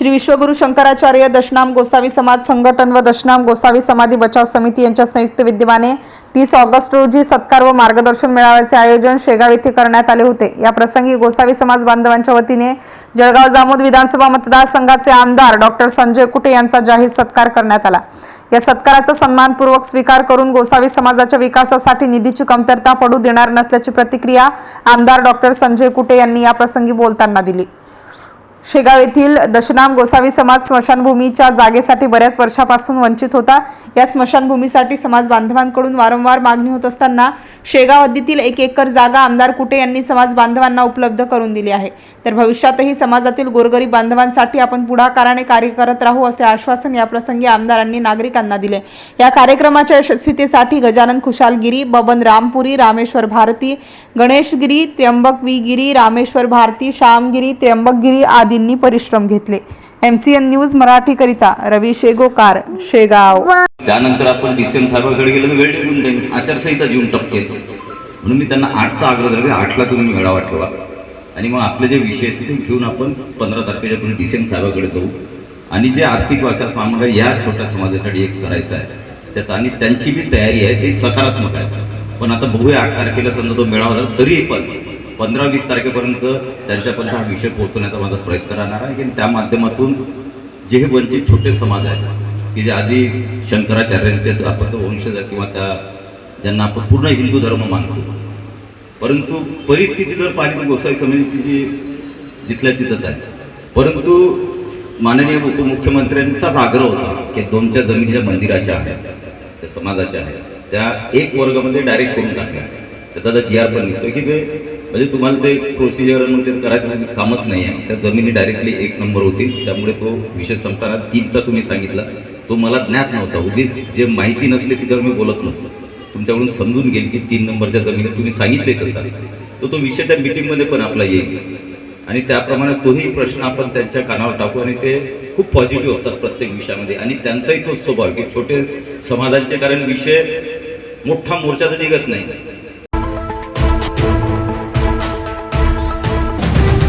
श्री विश्वगुरु शंकराचार्य दशनाम गोसावी समाज संघटन व दशनाम गोसावी समाधी बचाव समिती यांच्या संयुक्त विद्यमाने तीस ऑगस्ट रोजी सत्कार व मार्गदर्शन मेळाव्याचे आयोजन शेगाव येथे करण्यात आले होते. या प्रसंगी गोसावी समाज बांधवांच्या वतीने जळगाव जामोद विधानसभा मतदारसंघाचे आमदार डॉक्टर संजय कुटे यांचा जाहीर सत्कार करण्यात आला. या सत्काराचा सन्मानपूर्वक स्वीकार करून गोसावी समाजाच्या विकासासाठी निधीची कमतरता पडू देणार नसल्याची प्रतिक्रिया आमदार डॉक्टर संजय कुटे यांनी या प्रसंगी बोलताना दिली. शेगाव येथील दशनाम गोसावी समाज स्मशानभूमीच्या जागेसाठी बऱ्याच वर्षापासून वंचित होता. या स्मशानभूमीसाठी समाज बांधवांकडून वारंवार मागणी होत असताना शेगाव हद्दीतील एक एकर जागा आमदार कुटे यांनी समाज बांधवांना उपलब्ध करून दिली आहे. तर भविष्यातही समाजातील गोरगरीब बांधवांसाठी आपण पुढाकाराने कार्य करत राहू असे आश्वासन याप्रसंगी आमदारांनी नागरिकांना दिले. या कार्यक्रमाच्या यशस्वीतेसाठी गजानन खुशालगिरी बबन रामपुरी रामेश्वर भारती गणेशगिरी त्र्यंबक वी गिरी रामेश्वर भारती श्यामगिरी त्र्यंबकगिरी आदींनी परिश्रम घेतले. एमसीएन न्यूज मराठीकरिता रवी शेगोकार शेगाव. त्यानंतर आपण डी साहेबांकडे गेलं तर वेळ निघून जाईल आचारसंहिता जीवन टपकेल म्हणून मी त्यांना आठचा आग्रह धरला आठला तुम्ही मेळावा ठेवा. आणि मग आपले जे विषय आहेत ते घेऊन आपण पंधरा तारखेच्या पुढे डी साहेबाकडे जाऊ. आणि जे आर्थिक विकास महामंडळ या छोट्या समाजासाठी एक करायचं आहे त्याचा आणि त्यांची बी तयारी आहे ती सकारात्मक आहे. पण आता बघूया आठ तारखेला समजा तो मेळावा झाला तरी पण पंधरा वीस तारखेपर्यंत त्यांच्यापर्यंत हा विषय पोहोचवण्याचा माझा प्रयत्न राहणार आहे. की त्या माध्यमातून जे हे वंचित छोटे समाज आहेत की जे आधी शंकराचार्यांचे आपण तो वंशज किंवा त्या ज्यांना आपण पूर्ण हिंदू धर्म मानतो. परंतु परिस्थिती जर पाहिली तर गोसाई समितीची जी जिथल्या तिथंच आहे. परंतु माननीय उपमुख्यमंत्र्यांचाच आग्रह होता की दोनच्या जमिनी ज्या मंदिराच्या आहेत त्या समाजाच्या आहेत त्या एक वर्गामध्ये डायरेक्ट करून टाकल्या. तर त्याचा जी आर पण निघतो की ते म्हणजे तुम्हाला ते प्रोसिजर ते करायचं नाही, कामच नाही आहे. त्या जमिनी डायरेक्टली एक नंबर होतील त्यामुळे तो विषय संपताना तीनचा तुम्ही सांगितला. तो मला ज्ञात नव्हता. उगीच जे माहिती नसली तिच्यावर मी बोलत नसतो. तुमच्याकडून समजून गेल की तीन नंबरच्या जमिनीत तुम्ही सांगितले कसा. तर तो विषय त्या मिटिंगमध्ये पण आपला येईल. आणि त्याप्रमाणे तोही प्रश्न आपण त्यांच्या कानावर टाकू आणि ते खूप पॉझिटिव्ह असतात प्रत्येक विषयामध्ये. आणि त्यांचाही तोच स्वभाव की छोटे समाजांचे कारण विषय मोठा मोर्चा तर निघत नाही.